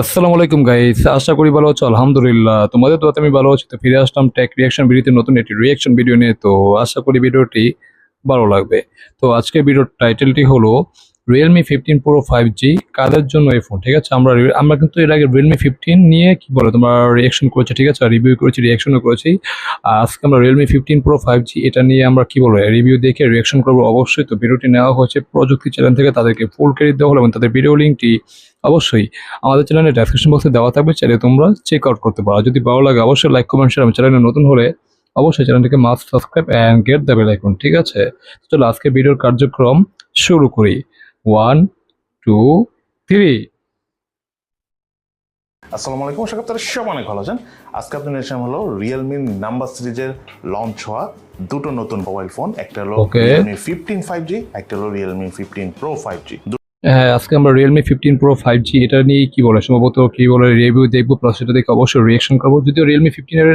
আসসালামু আলাইকুম গাইস আশা করি ভালো আছো? আলহামদুলিল্লাহ। তোমাদের তো আমি ভালো আছি। তো ফিরে আসলাম টেক রিয়াকশন ভিডিওতে নতুন একটি রিয়াকশন ভিডিও নিয়ে। তো আশা করি ভিডিওটি ভালো লাগবে। তো আজকে ভিডিওর টাইটেলটি হলো realme fifteen pro five G কাদের জন্য এই ফোন ঠিক আছে, আমরা আমরা কিন্তু এর আগে রিয়েলমি ফিফটিন নিয়ে কি বলে, তোমার রিয়াকশন করেছি, ঠিক আছে? রিভিউ করেছি রিয়াকশনও করেছি। আর আজকে আমরা realme fifteen pro five G এটা নিয়ে আমরা কি বলব রিভিউ দেখে রিয়াকশন করব। অবশ্যই তো ভিডিওটি নেওয়া হয়েছে প্রযুক্তি চ্যানেল থেকে, তাদেরকে ফুল ক্রেডিট দেওয়া হলো এবং তাদের ভিডিও লিঙ্কটি অবশ্যই আমাদের চ্যানেলের ডেসক্রিপশন বক্সে দেওয়া থাকবে চাইলে তোমরা চেক আউট করতে পারো। যদি ভালো লাগে অবশ্যই লাইক কমেন্ট শেয়ার আমার চ্যানেলে নতুন হলে অবশ্যই চ্যানেলটিকে must subscribe and get the bell icon ঠিক আছে? তো চলো আজকে ভিডিওর কার্যক্রম শুরু করি। ওয়ান টু থ্রি আসসালামু আলাইকুম আশা করি আপনারা সব অনেক ভালো আছেন। আজকে আপনাদের এসে হলো রিয়েলমি নাম্বার সিরিজের লঞ্চ হওয়া দুটো নতুন মোবাইল ফোন একটা হলো. রিয়েলমি ফিফটিন ফাইভ জি একটা হলো realme fifteen pro five G হ্যাঁ আজকে আমরা realme fifteen pro five G এটা নিয়ে কি বলে, সম্ভবত কি বলে রিভিউ দেখব প্লাস সেটা দেখে অবশ্যই রিয়েকশন করব। যদিও রিয়েলমি ফিফটিন এর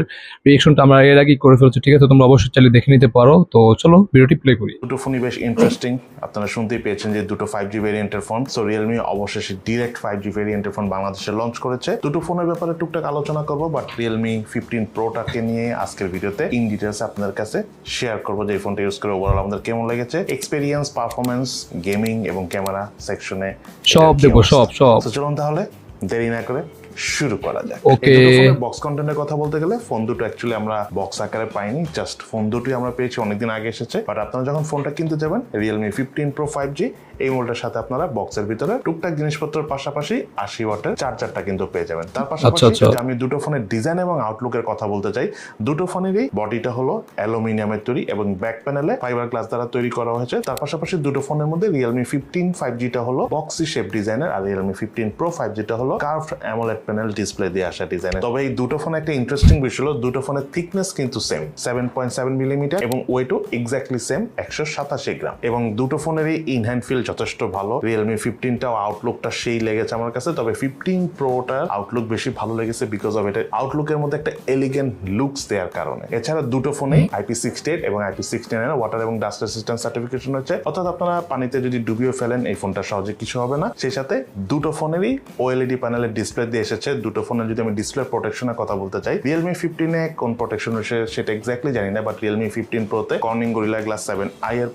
রিয়েকশনটা আমরা এর আগেই করে ফেলছি, ঠিক আছে? তোমরা অবশ্যই চালিয়ে দেখে নিতে পারো। তো চলো ভিডিওটি প্লে করি। দুটো ফোনই বেশ ইন্টারেস্টিং আপনারা শুনতেই পেয়েছেন যে দুটো ফাইভ জি ভেরিয়েন্টের ফোন সো রিয়েলমি অবশেষে ডিরেক্ট ফাইভ জি ভেরিয়েন্টের ফোন বাংলাদেশে লঞ্চ করেছে। দুটো ফোনের ব্যাপারে টুকটাক আলোচনা করব বাট রিয়েলমি ফিফটিন প্রোটাকে নিয়ে আজকের ভিডিওতে ইন ডিটেলস আপনাদের কাছে শেয়ার করব যে ফোনটা ইউজ করে ওভারঅল আমাদের কেমন লেগেছে। এক্সপিরিয়েন্স পারফরমেন্স গেমিং এবং ক্যামেরা সেকশনে সব দেবো সব সব। চলুন তাহলে দেরি না করে শুরু করা যাক Okay. বক্স কন্টেন্টের কথা বলতে গেলে ফোন দুটো অ্যাকচুয়ালি আমরা বক্স আকারে পাইনি জাস্ট ফোন দুটোই আমরা পেয়েছি অনেকদিন আগে এসেছে বাট আপনারা যখন ফোনটা কিনতে যাবেন realme fifteen pro five G এই মোডটার সাথে আপনারা বক্সের ভিতরে টুকটাক জিনিসপত্রের পাশাপাশি আশি ওয়াটের চার্জারটা কিন্তু পেয়ে যাবেন তার পাশাপাশি আচ্ছা। আমি দুটো ফোনের ডিজাইন এবং আউটলুকের কথা বলতে চাই দুটো ফোনেরই বডিটা হলো অ্যালুমিনিয়ামের তৈরি এবং ব্যাক প্যানেলে ফাইবার গ্লাস দ্বারা তৈরি করা হয়েছে তার পাশাপাশি দুটো ফোনের মধ্যে রিয়েলমি ফিফটিন ফাইভ জিটা হলো বক্সি শেপ ডিজাইনের আর রিয়েলমি ফিফটিন প্রো ফাইভ জিটা হলো কার্ভ অ্যামোলেড প্যানেল ডিসপ্লে দিয়ে আসা ডিজাইনের তবে এই দুটো ফোন একটা ইন্টারেস্টিং বিষয় হলো, দুটো ফোনের থিকনেস কিন্তু same seven point seven millimetre এবং ওয়েটও এক্স্যাক্টলি সেম একশো সাতাশি গ্রাম এবং দুটো ফোনেরই ইন হ্যান্ড ফিল যথেষ্ট ভালো। রিয়েলমি ফিফটিনটাও আউটলুকটা সেই লেগেছে আমার কাছে, তবে ফিফটিন প্রোটার আউটলুক বেশি ভালো লেগেছে বিকজ অফ এটা। আউটলুকের মধ্যে একটা এলিগেন্ট লুকস দেওয়ার কারণে। এছাড়া দুটো ফোনেই আইপি সিক্সটি এইট এবং আইপি সিক্সটি নাইন ওয়াটার এবং ডাস্ট রেসিস্ট্যান্ট সার্টিফিকেশন হচ্ছে অর্থাৎ আপনারা পানিতে যদি ডুবিয়ে ফেলেন, এই ফোনটা সহজে কিছু হবে না। সেই সাথে দুটো ফোনেরই ওএলইডি প্যানেলের ডিসপ্লে দিয়ে এসেছে, দুটো ফোনের যদি আমি ডিসপ্লে প্রোটেকশনের কথা বলতে চাই রিয়েলমি ফিফটিনে কোন প্রোটেকশন রয়েছে সেটা এক্স্যাক্টলি জানি না but Realme fifteen প্রোতে Corning Gorilla Glass seven I এর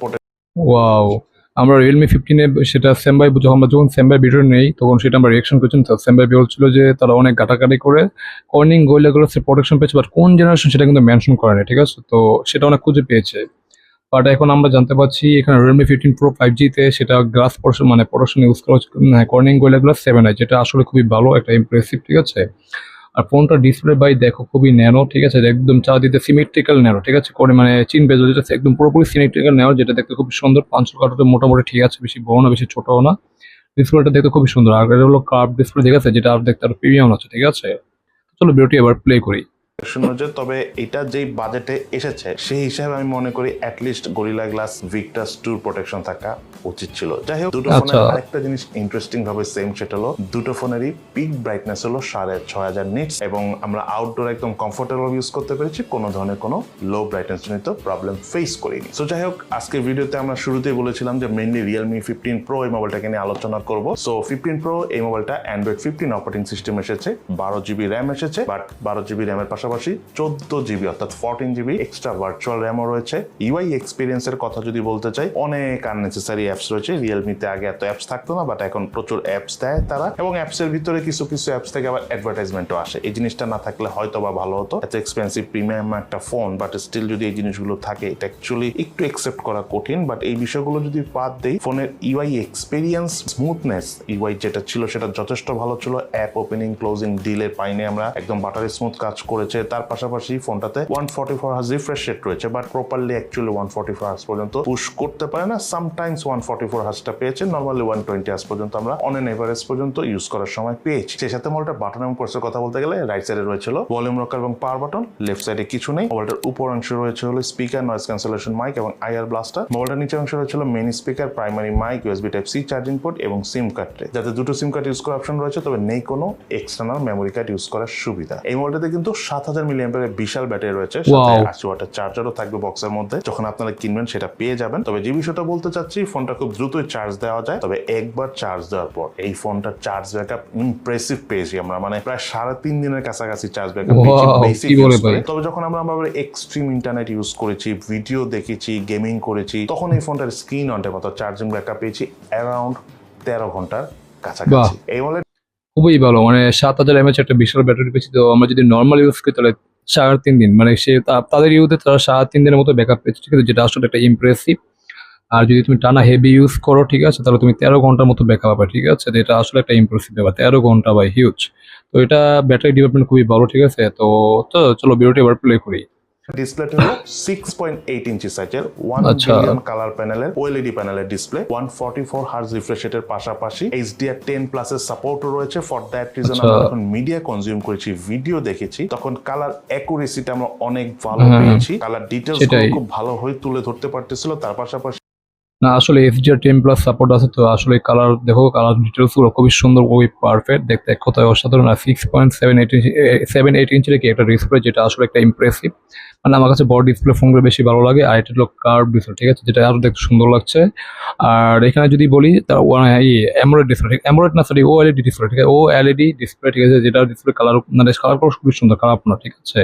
ওয়াও আমরা রিয়েলমি ফিফটিনে সেটা স্যামবাই আমরা যখন স্যামবাই ভিডিও নেই, তখন সেটা আমরা রিয়েকশন তো স্যামবাই বলছিল যে তারা অনেক গাটাগাটি করে কর্নিং গোয়েলাগুলো প্রোটেকশন পেয়েছে বাট কোন জেনারেশন সেটা কিন্তু মেনশন করে ঠিক আছে? তো সেটা অনেক খুঁজে পেয়েছে। বাট এখন আমরা জানতে পারছি, এখানে রিয়েলমি ফিফটিন প্রো ফাইভ জিতে সেটা গ্লাস পোর্শন মানে প্রোটেকশন ইউজ করা Corning Gorilla Glass seven I যেটা আসলে খুবই ভালো, একটা ইমপ্রেসিভ ঠিক আছে? আর ফোনটা ডিসপ্লে বাই দেখো, খুবই ন্যানো, ঠিক আছে? একদম চারদিকে সিমেট্রিক্যাল ন্যানো, ঠিক আছে? করে মানে চিন বেজল যেটা একদম পুরোপুরি সিমেট্রিক্যাল ন্যানো, যেটা দেখতে খুব সুন্দর পাঁচশো কাঠোতে মোটামুটি ঠিক আছে, বেশি বড় না, বেশি ছোটও না। ডিসপ্লেটা দেখতে খুবই সুন্দর। আর এটা হলো কার্ভ ডিসপ্লে ঠিক আছে? যেটা আর দেখতে আরও প্রিমিয়াম আছে, ঠিক আছে? চলো ভিডিওটি এবার প্লে করি। শূন্য যে তবে এটা যেই বাজেটে এসেছে সেই হিসাবে আমি মনে করি at least Gorilla Glass Victus tour protection থাকা উচিত ছিল। যাই হোক দুটো ফোনের আচ্ছা। আরেকটা জিনিস ইন্টারেস্টিং ভাবে সেম সেটা হলো। দুটো ফোনেরই পিক ব্রাইটনেস হলো সাড়ে ছয় হাজার নিটস এবং আমরা আউটডোর একদম কমফোর্টেবল ইউজ করতে পেরেছি কোনো ধরনের কোনো লো ব্রাইটনেস জনিত প্রবলেম ফেস করিনি। সো যাই হোক আজকের ভিডিওতে আমরা শুরুতেই বলেছিলাম যে মেনলি রিয়েলমি ফিফটিন প্রো এই মোবাইলটাকে নিয়ে আলোচনা করব। সো ফিফটিন প্রো এই মোবাইলটা অ্যান্ড্রয়েড ফিফটিন অপারেটিং সিস্টেম এসেছে বারো জিবি র্যাম এসেছে বাট বারো জিবি র্যামের পাশাপাশি চোদ্দ জিবি অর্থাৎ ফোরটিন জিবি এক্সট্রা ভার্চুয়াল র্যামও রয়েছে। ইউআই এক্সপিরিয়েন্সের কথা যদি বলতে চাই, অনেক আননেসেসারি অ্যাপস রয়েছে। রিয়েলমিতে আগে এত অ্যাপস থাকতো না বাট এখন প্রচুর অ্যাপস দেয় তারা। এবং অ্যাপসের ভিতরে কিছু কিছু অ্যাপস থেকে আবার অ্যাডভার্টাইজমেন্টও আসে। এই জিনিসটা না থাকলে হয়তো বা ভালো হতো। এত এক্সপেন্সিভ প্রিমিয়াম একটা ফোন বাট স্টিল যদি এই জিনিসগুলো থাকে, এটা অ্যাকচুয়ালি একটু একসেপ্ট করা কঠিন। বাট এই বিষয়গুলো যদি বাদ দেই ফোনের ইউআই এক্সপিরিয়েন্স স্মুথনেস ইউআই যেটা ছিল সেটা যথেষ্ট ভালো ছিল। অ্যাপ ওপেনিং ক্লোজিং ডিলের পাইনে আমরা একদম বাটারি স্মুথ কাজ করেছে। তার পাশাপাশি ফোনটাতে one forty four hertz refresh rate রয়েছে but properly actually one forty four hertz পর্যন্ত পুশ করতে পারে না। সামটাইমস ওয়ান ফর্টি ফোর হার্সটা পেয়েছে নর্মালি ওয়ান টোয়েন্টি হার্স পর্যন্ত আমরা অন এন এভারেজ পর্যন্ত ইউজ করার সময় পেয়েছি। সেই সাথে মোবাইলটার বাটন এবং কোর্সের কথা বলতে গেলে রাইট সাইডে রয়েছিল ভলিউম রকার এবং পাওয়ার বাটন লেফট সাইডে কিছু নেই। মোবাইলটার উপর অংশে রয়েছে হলো স্পিকার নয়েজ ক্যান্সেলেশন মাইক এবং আইআর ব্লাস্টার মোবাইলটার নিচের অংশে রয়েছিল main speaker primary mic USB type C charging port এবং সিম কার্ড যাতে দুটো সিম কার্ড ইউজ করার অপশন রয়েছে, তবে নেই কোনো এক্সটার্নাল মেমোরি কার্ড ইউজ করার সুবিধা। এই মোবাইলটাতে কিন্তু সাত সাত হাজার মিলিয়ামের বিশাল ব্যাটারি রয়েছে সাথে. আশি ওয়াটের চার্জারও থাকবে বক্সের মধ্যে। যখন আপনারা কিনবেন সেটা পেয়ে যাবেন। তবে যে বিষয়টা বলতে চাচ্ছি ফোনটা খুব দ্রুতই চার্জ দেওয়া যায়। তবে একবার চার্জ দেওয়ার পর এই ফোনটার চার্জ ব্যাকআপ ইমপ্রেসিভ পেয়েছি আমরা। মানে প্রায় সাড়ে তিন দিনের কাছাকাছি চার্জ ব্যাকআপ ভাই? তবে যখন আমরা আবার এক্সট্রিম ইন্টারনেট ইউজ করেছি ভিডিও দেখেছি গেমিং করেছি তখন এই ফোনটার screen on time charging backup পেয়েছি অ্যারাউন্ড তেরো ঘণ্টার কাছাকাছি। এই বলে খুবই ভালো। মানে সাত হাজার এমএচ একটা বিশাল ব্যাটারি পেয়েছি। তো আমরা যদি নর্মাল ইউজ করি, তাহলে সাড়ে তিন দিন। মানে সে তাদের ইউজে তারা সাড়ে তিন দিনের মতো ব্যাকআপ পেয়েছে, ঠিক আছে? যেটা আসলে একটা ইমপ্রেসিভ আর যদি তুমি টানা হেভি ইউজ করো, ঠিক আছে? তাহলে তুমি তেরো ঘণ্টার মতো ব্যাকআপ পাবে, ঠিক আছে? এটা আসলে একটা ইমপ্রেসিভ ব্যাপার। তেরো ঘণ্টা বাই হিউজ তো এটা ব্যাটারি ডেভেলপমেন্ট খুবই ভালো, ঠিক আছে? তো তো চলো ভিডিওটি এবার প্লে করি। ডিসপ্লেটি হলো সিক্স পয়েন্ট এইট ইঞ্চি সাইজের ওয়ান। বিলিয়ন কালার প্যানেলের ওএলইডি প্যানেলের display one forty four hertz refresh রেটের পাশাপাশি এইচডিআর টেন প্লাসের সাপোর্টও রয়েছে ফর দ্যাট রিজন। আমরা যখন মিডিয়া কনজিউম করেছি ভিডিও দেখেছি তখন কালার অ্যাকুরেসিটা আমরা অনেক ভালো হ্যাঁ, পেয়েছি কালার ডিটেলস। খুব ভালো হয়ে তুলে ধরতে পারতেছিল তার পাশাপাশি না, আসলে এফজিআর টেন প্লাস সাপোর্ট আছে তো আসলে কালার দেখো কালার ডিটেলসগুলো খুবই সুন্দর, খুবই পারফেক্ট দেখতে এক কথায় অসাধারণ, আর six point seven eight inch seven eight ইঞ্চির কি একটা ডিসপ্লে যেটা আসলে একটা ইমপ্রেসিভ মানে আমার কাছে বড় ডিসপ্লে ফোনগুলো বেশি ভালো লাগে, আর এটা হলো কার্ভ ডিসপ্লে ঠিক আছে? যেটা আরও দেখতে সুন্দর লাগছে। আর এখানে যদি বলি, তার অ্যামোলেড ডিসপ্লে ঠিক অ্যামোলেড না সরি ও এলইডি ডিসপ্লে ঠিক আছে? ও এলইডি ডিসপ্লে ঠিক আছে? যেটা ডিসপ্লে কালার মানে কালার খুবই সুন্দর, খারাপ না, ঠিক আছে?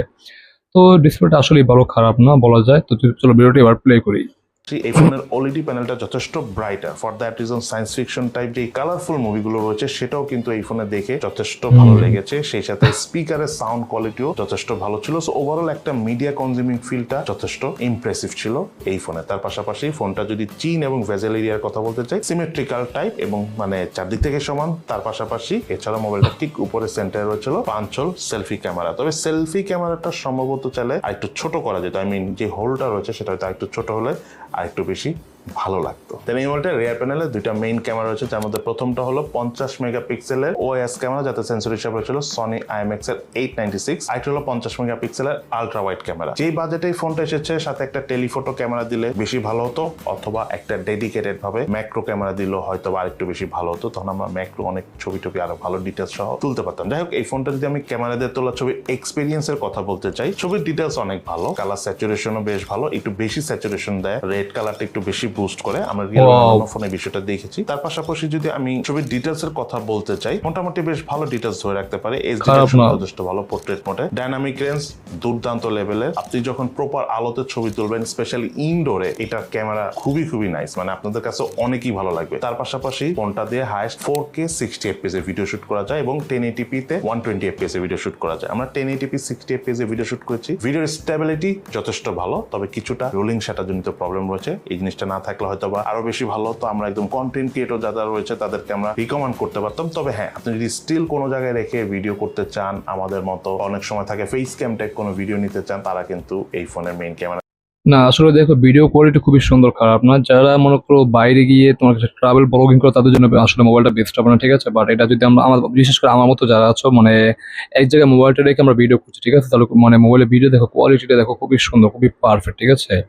তো ডিসপ্লেটা আসলেই ভালো, খারাপ না, বলা যায়। তো চলো ভিডিওটি এবার প্লে করি। এই ফোনের ওএলইডি প্যানেলটা যথেষ্ট brighter for that reason science fiction type যে কালারফুল মুভিগুলো রয়েছে সেটাও কিন্তু এই ফোনে দেখে যথেষ্ট ভালো লেগেছে। সেই সাথে স্পিকারের সাউন্ড কোয়ালিটিও যথেষ্ট ভালো ছিল। সো ওভারঅল একটা মিডিয়া কনজিউমিং ফিলটা যথেষ্ট ইমপ্রেসিভ ছিল এই ফোনে তার পাশাপাশি ফোনটা যদি চীন এবং ভেজেল এরিয়ার কথা বলতে চাই সিমেট্রিক্যাল টাইপ এবং মানে চারদিক থেকে সমান তার পাশাপাশি এছাড়া মোবাইলটা ঠিক উপরে সেন্টারে রয়েছিল পাঁচল সেলফি ক্যামেরা তবে সেলফি ক্যামেরাটা সম্ভবত চাইলে আর একটু ছোট করা যেত। আই মিন যে হোলটা রয়েছে সেটা হয়তো একটু ছোট হলে আর একটু বেশি। ভালো লাগতো। এই রিয়ার প্যানেলে দুইটা মেইন ক্যামেরা রয়েছে, যার মধ্যে প্রথমটা হলো পঞ্চাশ মেগাপিক্সেলের ওএস ক্যামেরা যাতে সেন্সর হিসাবে রয়েছিল সনি আইএমএক্স এর এইট নাইনটি সিক্স আরেকটা হলো পঞ্চাশ মেগাপিক্সেলের আলট্রা ওয়াইড ক্যামেরা যেই বাজেটে এই ফোনটা এসেছে, সাথে একটা টেলিফোটো ক্যামেরা দিলে বেশি ভালো হতো, অথবা একটা ডেডিকেটেড ভাবে ম্যাক্রো ক্যামেরা দিল হয়তো বা আরেকটু বেশি ভালো হতো। তখন আমরা ম্যাক্রো অনেক ছবি টবি আরও ভালো ডিটেলস সহ তুলতে পারতাম। যাই হোক, এই ফোনটা যদি আমি ক্যামেরা দিয়ে তোলা ছবি এক্সপিরিয়েন্সের কথা বলতে চাই, ছবির ডিটেলস অনেক ভালো কালার স্যাচুরেশনও বেশ ভালো, একটু বেশি স্যাচুরেশন দেয় রেড কালারটা একটু বেশি বুস্ট করে আমরা রিয়েল. ফোনে বিষয়টা দেখেছি। তার পাশাপাশি যদি আমি ছবির ডিটেলস এর কথা বলতে চাই মোটামুটি বেশ ভালো ডিটেলস ধরে রাখতে পারে। এইচডি যথেষ্ট ভালো পোর্ট্রেট মোডে ডাইনামিক রেঞ্জ দুর্দান্ত লেভেলের আপনি যখন প্রপার আলোতে ছবি তুলবেন স্পেশালি ইনডোরে এটার ক্যামেরা খুবই খুবই নাইস মানে আপনাদের কাছে অনেকই ভালো লাগবে। তার পাশাপাশি ফোনটা দিয়ে highest four K sixty FPS এ ভিডিও শুট করা যায় এবং টেন তে ওয়ান টোয়েন্টি এফপিএস এ ভিডিও শুট করা যায়। আমরা ten eighty p sixty FPS এ ভিডিও শুট করেছি। ভিডিওর স্টেবিলিটি যথেষ্ট ভালো তবে কিছুটা রোলিং সেটা জনিত প্রবলেম রয়েছে। এই জিনিসটা না থাকলে হয়তো বা আরও বেশি ভালো হতো। আমরা একদম কন্টেন্ট ক্রিয়েটর যারা রয়েছে, তাদেরকে আমরা রিকমেন্ড করতে পারতাম। তবে হ্যাঁ আপনি যদি স্টিল কোনো জায়গায় রেখে ভিডিও করতে চান, আমাদের মতো অনেক সময় থাকে ফেস ক্যাম কোনো ভিডিও নিতে চান, তারা কিন্তু এই ফোনের মেইন ক্যামেরা না, আসলে দেখো ভিডিও কোয়ালিটি খুবই সুন্দর খারাপ না। যারা মনে করো বাইরে গিয়ে তোমার কাছে ট্রাভেল ব্লগিং করো, তাদের জন্য আসলে মোবাইলটা বেস্ট হবে না, ঠিক আছে? বাট এটা যদি আমরা আমার, বিশেষ করে আমার মতো যারা আছো মানে এক জায়গায় মোবাইলটা রেখে আমরা ভিডিও করছি, ঠিক আছে? তাহলে মানে মোবাইলে ভিডিও দেখো কোয়ালিটিটা দেখো খুবই সুন্দর, খুবই পারফেক্ট ঠিক আছে?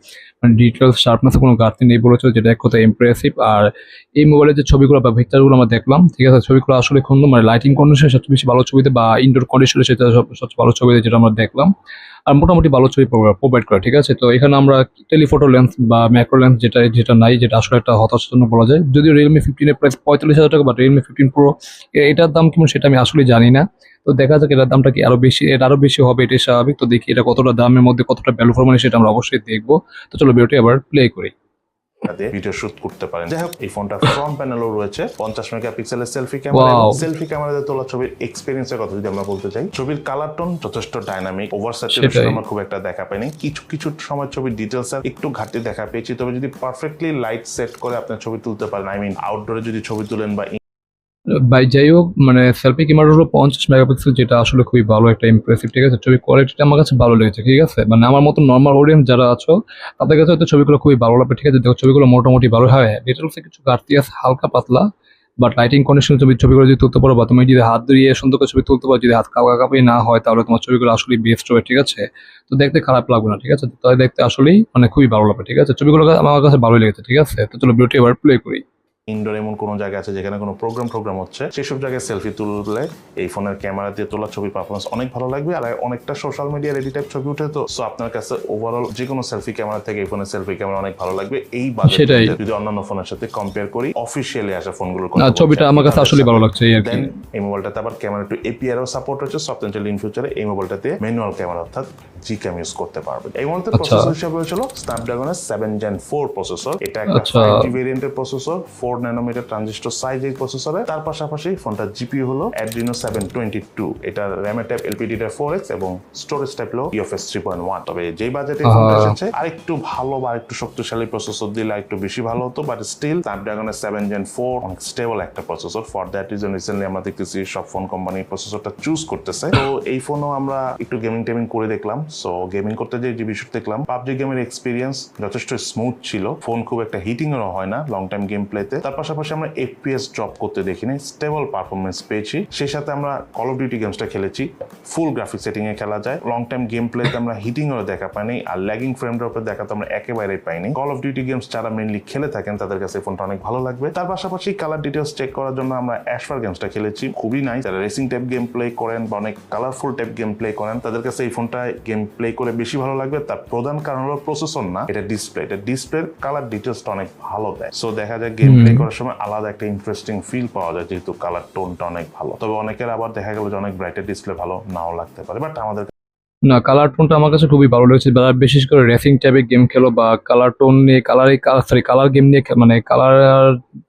মানে ডিটেলস শার্পনেস কোনো ঘাটতি নেই বলেছ, যেটা এক কথা ইমপ্রেসিভ আর এই মোবাইলের যে ছবিগুলো বা পিকচারগুলো আমরা দেখলাম, ঠিক আছে? ছবিগুলো আসলে সুন্দর মানে লাইটিং কন্ডিশন সবচেয়ে বেশি ভালো ছবিতে বা ইনডোর কন্ডিশনে সেটা সব- সবচেয়ে ভালো ছবিতে যেটা আমরা দেখলাম। আর মোটামুটি ভালো ছবি প্রোভাইড করে, ঠিক আছে? তো এখানে আমরা টেলিফোটো লেন্স বা ম্যাক্রো লেন্স যেটা যেটা নাই, যেটা আসলে একটা হতাশাজনক বলা যায়। যদিও রিয়েলমি ফিফটিনের প্রাইস পঁয়তাল্লিশ হাজার টাকা বা রিয়েলমি ফিফটিন প্রো এটার দাম কেমন সেটা আমি আসলে জানি না। তো দেখা যাক এটার দামটা কি আরও বেশি, এটা আরও বেশি হবে, এটাই স্বাভাবিক। তো দেখি এটা কতটা দামের মধ্যে কতটা ভ্যালু ফর মানে সেটা আমরা অবশ্যই দেখব। তো চলো ভিডিওটি আবার প্লে করি। দিয়ে ভিডিও শুট করতে পারেন যাই হোক এই ফোনটা ফ্রন্ট প্যানেলও রয়েছে পঞ্চাশ মেগাপিক্সেলের সেলফি ক্যামেরা. সেলফি ক্যামেরা দিয়ে তোলা ছবির এক্সপিরিয়েন্সের কথা যদি আমরা বলতে চাই ছবির কালার টোন যথেষ্ট ডাইনামিক ওভার স্যাচুরেশন। আমরা খুব একটা দেখা পাইনি কিছু কিছু সময় ছবির ডিটেলস একটু ঘাটতি দেখা পেয়েছি তবে যদি পারফেক্টলি লাইট সেট করে আপনার ছবি তুলতে পারেন আই মিন আউটডোরে যদি ছবি তুলেন বা বাই যাই হোক মানে সেলফি ক্যামেরা হলো পঞ্চাশ মেগাপিক্সেল যেটা আসলে খুবই ভালো একটা ইমপ্রেসিভ ঠিক আছে? ছবি কোয়ালিটিটা আমার কাছে ভালো লেগেছে, ঠিক আছে? মানে আমার মতো নর্মাল অডিয়েন্স যারা আছো, তাদের কাছে হয়তো ছবিগুলো খুবই ভালো লাগবে, ঠিক আছে? দেখো, ছবিগুলো মোটামুটি ভালো, হয় ডিটেলসে কিছু ঘাটতি আছে, হালকা পাতলা বাট লাইটিং কন্ডিশন ছবি, ছবিগুলো যদি তুলতে পারো, বা তুমি যদি হাত ধরিয়ে সুন্দর করে ছবি তুলতে পারো, যদি হাত কাপা কাপি না হয়, তাহলে তোমার ছবিগুলো আসলে বেস্ট হবে, ঠিক আছে? তো দেখতে খারাপ লাগবে না, ঠিক আছে? তাই দেখতে আসলেই মানে খুবই ভালো লাগবে, ঠিক আছে? ছবিগুলো আমার কাছে ভালোই লেগেছে, ঠিক আছে? তো চলো ভিডিওটি এবার প্লে করি। ইনডোর এমন কোনো জায়গা আছে যেখানে কোনো প্রোগ্রাম প্রোগ্রাম হচ্ছে? সেসব জায়গায় সেলফি তুললে এই ফোনের ক্যামেরা দিয়ে তোলা ছবি পারফরমেন্স অনেক ভালো লাগবে আর অনেকটা সোশ্যাল মিডিয়ার এডি টাইপ ছবি উঠে তো। সো আপনার কাছে ওভারঅল যে কোনো সেলফি ক্যামেরা থেকে এই ফোনের সেলফি ক্যামেরা অনেক ভালো লাগবে। এই বাজেট যদি অন্যান্য ফোনের সাথে কম্পেয়ার করি অফিসিয়ালি আসা ফোনগুলোর না ছবিটা আমার কাছে আসলে ভালো লাগছে এই দেন এই মোবাইলটাতে আবার ক্যামেরা টু এপিআরও সাপোর্ট হচ্ছে সফটওয়্যার ইন ফিউচারে এই মোবাইলটাতে ম্যানুয়াল ক্যামেরা অর্থাৎ জি ক্যাম ইউজ করতে পারবে এই মোবাইলতে আচ্ছা। প্রসেসর হিসেবে হয়েছিল স্ন্যাপড্রাগনের সেভেন জেন ফোর প্রসেসর এটা একটা ভেরিয়েন্টের processor four nanometer transistor size এই প্রসেসরে তার পাশাপাশি ফোনটার জিপিইউ হলো অ্যাড্রিনো সেভেন টোয়েন্টি টু এটা র্যামের type LPD type four X এবং স্টোরেজ টাইপ হলো ইউএফএস থ্রি পয়েন্ট ওয়ান তবে যেই বাজেটে ফোনটা। এসেছে আরেকটু ভালো বা একটু শক্তিশালী প্রসেসর দিলে একটু বেশি ভালো হতো বাট স্টিল স্ন্যাপড্রাগনের সেভেন জেন ফোর অনেক স্টেবল একটা processor for that reason recently আমরা দেখতেছি সব ফোন কোম্পানি প্রসেসরটা চুজ করতেছে। তো এই ফোনও আমরা একটু গেমিং টেমিং করে দেখলাম। সো গেমিং করতে যে যে বিষয় দেখলাম পাবজি গেমের এক্সপিরিয়েন্স যথেষ্ট স্মুথ ছিল। ফোন খুব একটা হিটিং এরও হয় না লং টাইম গেম প্লেতে তার পাশাপাশি আমরা এফপিএস ড্রপ করতে দেখিনি স্টেবল পারফরমেন্স পেয়েছি। সেই সাথে আমরা কল অফ ডিউটি গেমসটা খেলেছি। ফুল গ্রাফিক সেটিং এ খেলা যায়। লং টাইম গেম প্লেতে আমরা হিটিং এরও দেখা পাইনি, আর ল্যাগিং ফ্রেম ড্রপের দেখা তো আমরা একেবারেই পাইনি। কল অফ ডিউটি গেমস যারা মেনলি খেলে থাকেন, তাদের কাছে ফোনটা অনেক ভালো লাগবে। তার পাশাপাশি কালার ডিটেলস চেক করার জন্য আমরা অ্যাশফার গেমসটা খেলেছি, খুবই নাই যারা রেসিং টাইপ গেম প্লে করেন বা অনেক কালারফুল টাইপ গেম প্লে করেন, তাদের কাছে এই ফোনটা গেম প্লে করে বেশি ভালো লাগবে। তার প্রধান কারণ হলো প্রসেসর না, এটা ডিসপ্লে এটা ডিসপ্লের কালার ডিটেলসটা অনেক ভালো দেয়। সো দেখা যায় গেম প্লে করার সময় আলাদা একটা ইন্টারেস্টিং ফিল পাওয়া যায় যেহেতু কালার টোনটা অনেক ভালো। তবে অনেকের আবার দেখা গেল যে অনেক ব্রাইটের ডিসপ্লে ভালো নাও লাগতে পারে বাট আমাদের না কালার টোনটা আমার কাছে খুবই ভালো লেগেছে যারা বিশেষ করে রেসিং টাইপের গেম খেলো বা কালার টোন নিয়ে কালার সরি কালার গেম নিয়ে মানে কালার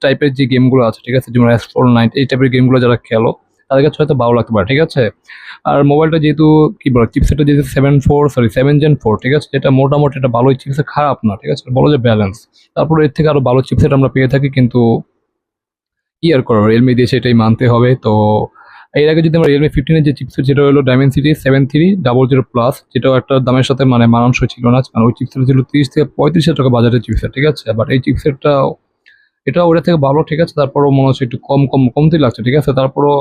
টাইপের যে গেমগুলো আছে ঠিক আছে যেমন এস ফোর নাইন এই টাইপের গেমগুলো যারা খেলো তাদের কাছে হয়তো ভালো লাগতে পারে, ঠিক আছে? আর মোবাইলটা যেহেতু, কি বলো চিপসেটটা যেহেতু seven four sorry seven gen four ঠিক আছে? এটা মোটামুটি এটা ভালোই চিপসেট খারাপ না, ঠিক আছে? বলো যে ব্যালেন্স তারপরে এর থেকে আরও ভালো চিপসেট আমরা পেয়ে থাকি কিন্তু কি আর করার? রিয়েলমি দিয়ে সেটাই মানতে হবে, তো এর আগে যদি আমরা রিয়েলমি ফিফটিনের যে চিপসেট যেটা হলো Dimensity seven three double zero plus যেটাও একটা দামের সাথে মানে মানানসই ছিল না, কারণ ওই চিপসেট ছিল তিরিশ থেকে পঁয়ত্রিশ টাকা বাজারের চিপসেট ঠিক আছে? বাট এই চিপসেটটা এটা ওটা থেকে ভালো, ঠিক আছে? তারপরও মনে হচ্ছে একটু কম কম কমতেই লাগছে, ঠিক আছে? তারপরও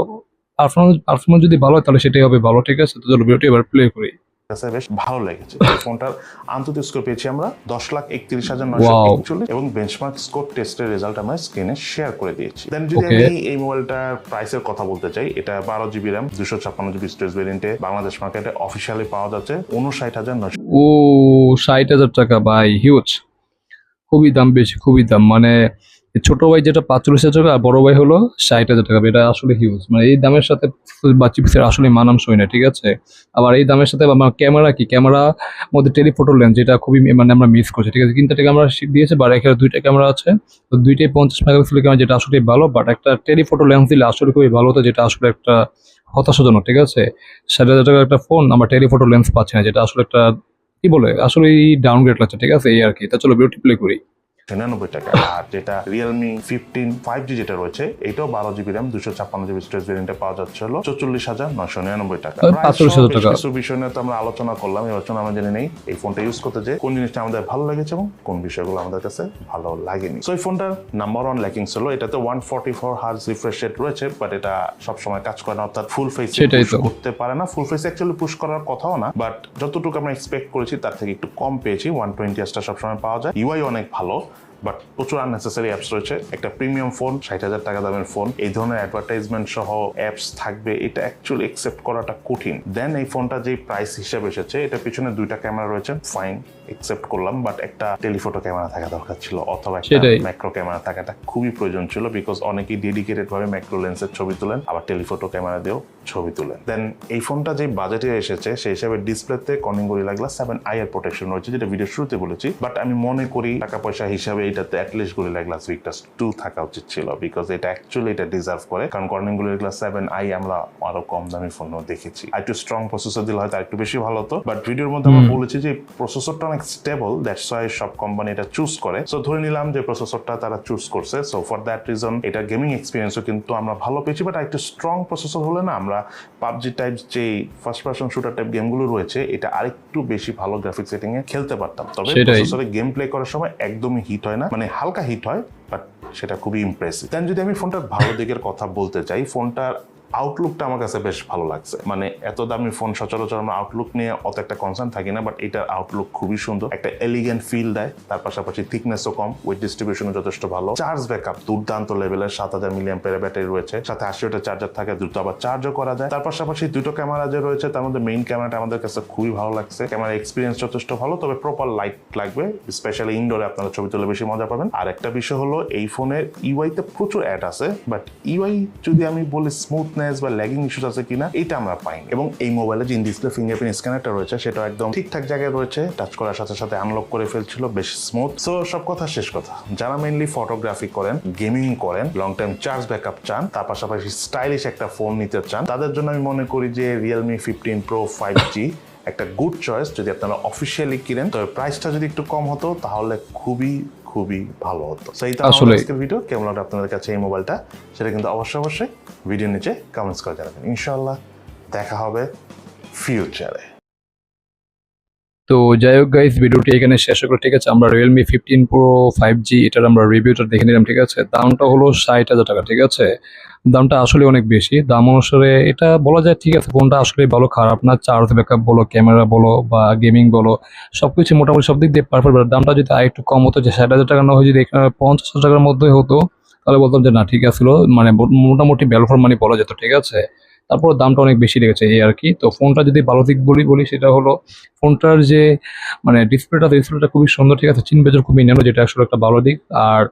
পারফরমেন্স পারফরমেন্স যদি ভালো হয় তাহলে সেটাই হবে ভালো ঠিক আছে? তো চলো ভিডিওটি এবার প্লে করি। কাছে বেশ ভালো লেগেছে। ফোনটার আন্তর্জাতিক স্কোর পেয়েছি আমরা দশ লাখ একত্রিশ হাজার নয়শো. একচল্লিশ এবং বেঞ্চমার্ক স্কোর টেস্টের রেজাল্ট আমরা স্ক্রিনে শেয়ার করে দিয়েছি। দেন যদি আমি এই মোবাইলটার প্রাইসের কথা বলতে চাই এটা বারো জিবি র্যাম দুশো ছাপ্পান্ন জিবি স্টোরেজ ভেরিয়েন্টে বাংলাদেশ মার্কেটে অফিসিয়ালি পাওয়া যাচ্ছে উনষাট হাজার নয়শো। ও ষাট হাজার টাকা ভাই হিউজ খুবই দাম বেশি খুবই দাম। মানে ছোট ভাই যেটা পাঁচচল্লিশ হাজার টাকা, আর বড় ভাই হলো ষাট হাজার টাকা। এটা আসলে হিউজ মানে এই দামের সাথে বা চিপসের আসলে মানানসই না, ঠিক আছে? আবার এই দামের সাথে আমার ক্যামেরা কি? ক্যামেরা মধ্যে টেলিফোটো লেন্স যেটা খুবই মানে আমরা মিস করছি, ঠিক আছে? তিনটা ক্যামেরা দিয়েছে বা এখানে দুইটা ক্যামেরা আছে। তো দুইটাই পঞ্চাশ মেগাপিক্সেলের ক্যামেরা, যেটা আসলে ভালো, বাট একটা টেলিফোটো লেন্স দিলে আসলে খুবই ভালো হতো, যেটা আসলে একটা হতাশাজনক, ঠিক আছে? ষাট হাজার টাকার একটা ফোন আমরা টেলিফোটো লেন্স পাচ্ছি না, যেটা আসলে একটা, কি বলে? আসলে এই ডাউনগ্রেড লাগছে, ঠিক আছে? এই আর কি। তা চলো বিউটি প্লে করি। নিরানব্বই টাকা। আর যেটা রিয়েলমি ফিফটিন ফাইভ জি যেটা রয়েছে এটাও বারো জিবি র্যাম দুশো ছাপ্পান্ন জিবি স্টোরেজ ভেরিয়েন্টে পাওয়া যাচ্ছে হলো চল্লিশ হাজার নয়শো নিরানব্বই টাকা। ওই Price 45,000 সহ বেশ টাকা। কিছু বিষয় নিয়ে তো আমরা আলোচনা করলাম এই আলোচনা আমরা জেনে নেই। এই ফোনটা ইউজ করতে যে কোন জিনিসটা আমাদের ভালো লেগেছে এবং কোন বিষয়গুলো আমাদের কাছে ভালো লাগেনি। সো এই ফোনটার নাম্বার ওয়ান ল্যাকিংস হলো এটাতে one forty four hertz refresh rate রয়েছে বাট এটা সবসময় কাজ করে না অর্থাৎ ফুল ফেস করতে পারে না। ফুল ফেস অ্যাকচুয়ালি পুশ করার কথাও না বাট যতটুকু আমরা এক্সপেক্ট করেছি তার থেকে একটু কম পেয়েছি। ওয়ান টোয়েন্টি এসটা সবসময় পাওয়া যায়। ইউআই অনেক ভালো বাট প্রচুর আননেসেসারি অ্যাপস রয়েছে। একটা প্রিমিয়াম ফোন ষাট হাজার টাকা দামের ফোন এই ধরনের অ্যাডভার্টাইজমেন্ট সহ অ্যাপস থাকবে এটা অ্যাকচুয়ালি একসেপ্ট করাটা কঠিন। দেন এই ফোনটা যে প্রাইস হিসেবে এসেছে এটা পিছনে দুইটা ক্যামেরা রয়েছে ফাইন একসেপ্ট করলাম বাট একটা টেলিফোটো ক্যামেরা থাকা দরকার ছিল অথবা একটা ম্যাক্রো ক্যামেরা থাকাটা খুবই প্রয়োজন ছিল বিকজ অনেকেই ডেডিকেটেড ভাবে ম্যাক্রো লেন্সের ছবি তোলেন আবার টেলিফোটো ক্যামেরা দিয়েও ছবি তোলেন। দেন এই ফোনটা যে বাজেটে এসেছে সেই হিসাবে ডিসপ্লেতে Corning gorilla glass seven I এর প্রোটেকশন রয়েছে যেটা ভিডিও শুরুতে বলেছি বাট আমি মনে করি টাকা পয়সা হিসাবে এটাতে at least gorilla glass Victus two থাকা উচিত ছিল বিকজ এটা অ্যাকচুয়ালি এটা ডিজার্ভ করে। কারণ Corning gorilla glass seven I আমরা আরও কম দামি ফোনও দেখেছি। আর একটু স্ট্রং প্রসেসর দিলে হয়তো একটু বেশি ভালো হতো। বাট ভিডিওর মধ্যে আমরা বলেছি যে প্রসেসরটা অনেক স্টেবল দ্যাটস ওয়াই সব কোম্পানি এটা চুজ করে। সো ধরে নিলাম যে প্রসেসরটা তারা চুজ করছে। সো ফর দ্যাট রিজন এটা গেমিং এক্সপিরিয়েন্সও কিন্তু আমরা ভালো পেয়েছি। বাট একটু স্ট্রং প্রসেসর হলে না আমরা পাবজি টাইপ যে ফার্স্ট পার্সন শুটার টাইপ গেমগুলো রয়েছে এটা আরেকটু বেশি ভালো গ্রাফিক সেটিং এ খেলতে পারতাম। তবে প্রসেসরে গেম প্লে করার সময় একদমই হিট হয় না। মানে হালকা হিট হয় বাট সেটা খুবই ইমপ্রেসিভ দেন যদি আমি ফোনটার ভালো দিকের কথা বলতে চাই, ফোনটার আউটলুকটা আমার কাছে বেশ ভালো লাগছে। মানে এত দামি ফোন সচরাচর আমরা আউটলুক নিয়ে অত একটা কনসার্ন থাকি না বাট এটার আউটলুক খুবই সুন্দর। একটা এলিগেন্ট ফিল দেয়, তার পাশাপাশি থিকনেসও কম ওয়েট ডিস্ট্রিবিউশনও যথেষ্ট ভালো। চার্জ ব্যাকআপ দুর্দান্ত লেভেলের সাত হাজার মিলিয়াম ব্যাটারি রয়েছে। সাথে আশি ওটা চার্জার থাকে, দ্রুত আবার চার্জও করা যায়। তার পাশাপাশি দুটো ক্যামেরা যে রয়েছে, তার মধ্যে মেইন ক্যামেরাটা আমাদের কাছে খুবই ভালো লাগছে। ক্যামেরা এক্সপিরিয়েন্স যথেষ্ট ভালো, তবে প্রপার লাইট লাগবে। স্পেশালি ইনডোরে আপনারা ছবি তুলে বেশি মজা পাবেন। আর একটা বিষয় হলো, এই ফোনের ইউআইতে প্রচুর অ্যাড আছে বাট ইউআই যদি আমি বলি স্মুথনেস বা ল্যাগিং ইস্যুস আছে কিনা এটা আমরা পাইনি। এবং এই মোবাইলে যে ডিসপ্লে ফিঙ্গারপ্রিন্ট স্ক্যানারটা রয়েছে, সেটা একদম ঠিকঠাক জায়গায় রয়েছে টাচ করার সাথে সাথে আনলক করে ফেলছিল, বেশ স্মুথ সো সব কথা শেষ কথা। যারা মেইনলি ফটোগ্রাফি করেন গেমিং করেন লং টাইম চার্জ ব্যাকআপ চান, তার পাশাপাশি স্টাইলিশ একটা ফোন নিতে চান, তাদের জন্য আমি মনে করি যে Realme fifteen pro five G একটা গুড চয়েস যদি আপনারা অফিসিয়ালি কিনেন, তবে প্রাইসটা যদি একটু কম হতো, তাহলে খুবই খুবই ভালো। হতো সেই তাহলে তো আমাদের আজকের ভিডিও কেমন লাগল আপনাদের কাছে এই মোবাইলটা? সেটা কিন্তু অবশ্যই অবশ্যই ভিডিও নিচে কমেন্টস করে জানাবেন। ইনশাল্লাহ দেখা হবে ফিউচারে তো যাই হোক গাইজ ভিডিওটি এখানে শেষ করে ঠিক আছে? আমরা Realme fifteen pro five G এটার আমরা রিভিউটা দেখে নিলাম, ঠিক আছে? দামটা হলো ষাট হাজার টাকা, ঠিক আছে? দামটা আসলে অনেক বেশি। দাম অনুসারে এটা বলা যায় ঠিক আছে, ফোনটা আসলে ভালো, খারাপ না চার্জ ব্যাকআপ বলো ক্যামেরা বলো বা গেমিং বলো, সবকিছু মোটামুটি সব দিক দিয়ে পারফেক্ট দামটা যদি আর একটু কম হতো, যে ষাট হাজার টাকা না হয়ে, যদি এখানে পঞ্চাশ হাজার টাকার মধ্যে হতো, তাহলে বলতাম যে না, ঠিক আছে মানে মোটামুটি ভ্যালু ফর মানি বলা যেত, ঠিক আছে? তারপর দামটা অনেক বেশি লেগেছে এই আর কি। তো ফোনটা যদি ভালো দিক বলি বলি সেটা হলো ফোনটার যে মানে ডিসপ্লেটা ডিসপ্লেটা খুবই সুন্দর, ঠিক আছে? চিন বেজর খুবই ন্যানো, যেটা আসলে একটা ভালো দিক। আর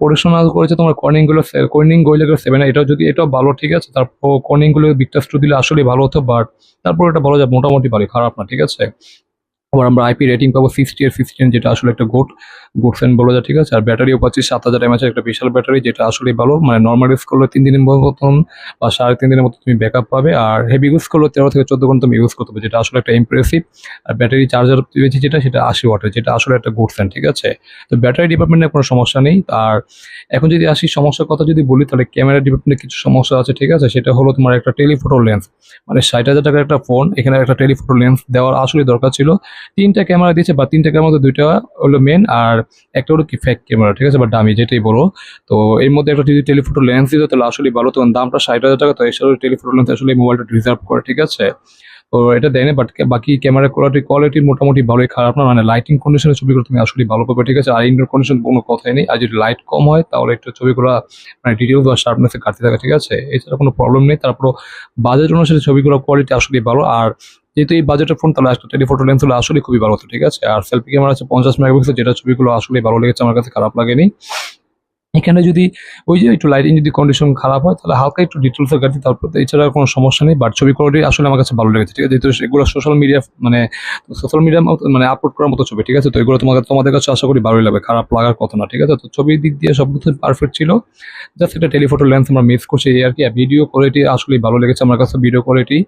পড়াশোনা করেছে তোমার কর্নিংগুলো কর্নিং গোয়েলেগুলো সেভেন এটাও যদি, এটাও ভালো, ঠিক আছে? তারপর কর্নিংগুলো বিকটাস টু দিলে আসলে ভালো হতো বাট তারপর এটা ভালো যায় মোটামুটি ভালো খারাপ না, ঠিক আছে? আবার আমরা আইপি রেটিং পাবো সিক্সটি আর সিক্সটিন যেটা আসলে একটা গোট গুড ফ্যান বলা যায় ঠিক আছে? আর ব্যাটারিও পাচ্ছি সাত হাজার এমএচের একটা বিশাল ব্যাটারি, যেটা আসলে ভালো। মানে নর্মাল ইউজ করলে তিন দিনের মতন বা সাড়ে তিন দিনের মতো তুমি ব্যাকআপ পাবে। আর হেভি ইউজ করলে তেরো থেকে চোদ্দ ঘণ্টা তুমি ইউজ করতে পারবে, যেটা আসলে একটা ইমপ্রেসিভ আর ব্যাটারি চার্জার পেয়েছি যেটা, সেটা আশি ওয়াটের যেটা আসলে একটা গুড ফ্যান ঠিক আছে? তো ব্যাটারি ডিপার্টমেন্টে কোনো সমস্যা নেই। আর এখন যদি আসি সমস্যার কথা যদি বলি, তাহলে ক্যামেরা ডিপার্টমেন্টে কিছু সমস্যা আছে, ঠিক আছে? সেটা হলো তোমার একটা টেলিফোটো লেন্স মানে ষাট হাজার টাকার একটা ফোন এখানে একটা টেলিফোটো লেন্স দেওয়ার আসলে দরকার ছিল। তিনটা ক্যামেরা দিয়েছে, বা তিনটা ক্যামেরার মধ্যে দুইটা হলো মেন আর একটা হলো কি ফ্যাক ক্যামেরা ঠিক আছে? বা ডামি যেটাই বলো তো এর মধ্যে একটা যদি টেলিফোটো লেন্স দিত তাহলে আসলে ভালো। তখন দামটা ষাট হাজার টাকা, তো এছাড়াও টেলিফোটো লেন্স আসলে মোবাইলটা রিজার্ভ করে, ঠিক আছে? তো এটা দেয় না বাট বাকি ক্যামেরা কোয়ালিটি কোয়ালিটি মোটামুটি ভালোই খারাপ না মানে লাইটিং কন্ডিশনের ছবিগুলো তুমি আসলে ভালো পাবে, ঠিক আছে? আর ইনডোর কন্ডিশন কোনো কথাই নেই। আর যদি লাইট কম হয়, তাহলে একটু ছবিগুলো মানে ডিটেলস বা শার্পনেসে ঘাটতি থাকে, ঠিক আছে? এছাড়া কোনো প্রবলেম নেই। তারপর বাজেট অনুসারে ছবিগুলো কোয়ালিটি আসলে ভালো। আর যেহেতু এই বাজেটের ফোন তাহলে একটা টেলিফোটো লেন্স হলে আসলে খুবই ভালো হতো, ঠিক আছে? আর সেলফি ক্যামেরা আছে পঞ্চাশ মেগাপিক্সেল যেটা ছবিগুলো আসলে ভালো লেগেছে, আমার কাছে খারাপ লাগেনি। এখানে যদি ওই যে একটু লাইটিং যদি কন্ডিশন খারাপ হয়, তাহলে হালকা একটু ডিটেলসের গাড়ি তারপর এছাড়া কোনো সমস্যা নেই। বাট ছবি কোয়ালিটি আসলে আমার কাছে ভালো লেগেছে, ঠিক আছে? যেহেতু এগুলো সোশ্যাল মিডিয়া মানে সোশ্যাল মিডিয়া মানে আপলোড করার মতো ছবি, ঠিক আছে? তো এগুলো তোমাদের তোমাদের কাছে আশা করি ভালোই লাগবে, খারাপ লাগার কথা না, ঠিক আছে? তো ছবির দিক দিয়ে সব কিছু পারফেক্ট ছিল। জাস্ট একটা টেলিফোটো লেন্স আমরা মিস করছি, এই আর কি। ভিডিও কোয়ালিটি আসলে ভালো লেগেছে আমার কাছে ভিডিও কোয়ালিটি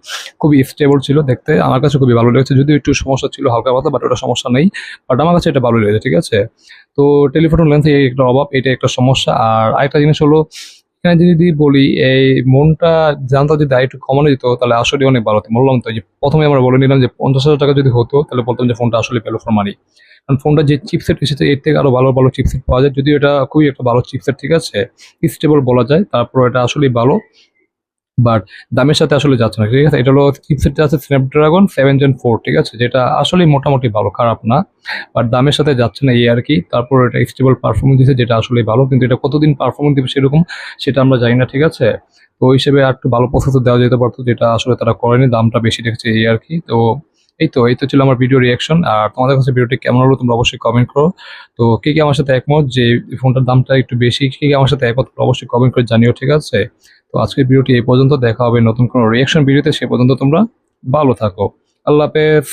খুবই স্টেবল ছিল দেখতে। আমার কাছে খুবই ভালো লেগেছে, যদিও একটু সমস্যা ছিল হালকা পাতলা বাট ওটা সমস্যা নেই। বাট আমার কাছে এটা ভালো লেগেছে, ঠিক আছে? তো টেলিফোটো লেন্সে এই একটা অভাব, এটা একটা সমস্যা। আর আরেকটা জিনিস হলো, এখানে যদি বলি, এই মনটা জানতো যদি একটু কমানো যেত, তাহলে আসলে অনেক ভালো হতো। বললাম তো যে, প্রথমে আমরা বলে নিলাম যে, পঞ্চাশ হাজার টাকা যদি হতো, তাহলে বলতাম যে, ফোনটা আসলে পেল ফোন মানি কারণ ফোনটা যে চিপসেট এসেছে, এর থেকে আরও ভালো ভালো চিপসেট পাওয়া যায়। যদিও এটা খুবই একটা ভালো চিপসেট ঠিক আছে? স্টেবল বলা যায়। তারপর এটা আসলেই ভালো। বাট দামের সাথে আসলে যাচ্ছে না, ঠিক আছে? এটা হলো চিপসেটটা আছে স্ন্যাপড্রাগন সেভেন জেন ফোর ঠিক আছে? যেটা আসলে মোটামুটি ভালো, খারাপ না, বাট দামের সাথে যাচ্ছে না এই আর কি। তারপর এটা স্টেবল পারফরমেন্স দিচ্ছে যেটা আসলে ভালো, কিন্তু এটা কতদিন পারফরমেন্স দিবে সেরকম সেটা আমরা জানি না, ঠিক আছে? তো ওই হিসেবে আর একটু ভালো প্রসেসর দেওয়া যেতে পারতো, যেটা আসলে তারা করেনি, দামটা বেশি রেখেছে এই আর কি। তো এই তো এই তো ছিল আমার ভিডিও রিয়াকশন আর তোমাদের কাছে ভিডিওটি কেমন হলো তোমরা অবশ্যই কমেন্ট করো। তো কে কে আমার সাথে একমত যে ফোনটার দামটা একটু বেশি, কে কে আমার সাথে একমত অবশ্যই কমেন্ট করে জানিও, ঠিক আছে? তো আজকের ভিডিওটি এই পর্যন্ত। দেখা হবে নতুন কোনো রিয়াকশন ভিডিওতে। সে পর্যন্ত তোমরা ভালো থাকো। আল্লাহ হাফেজ।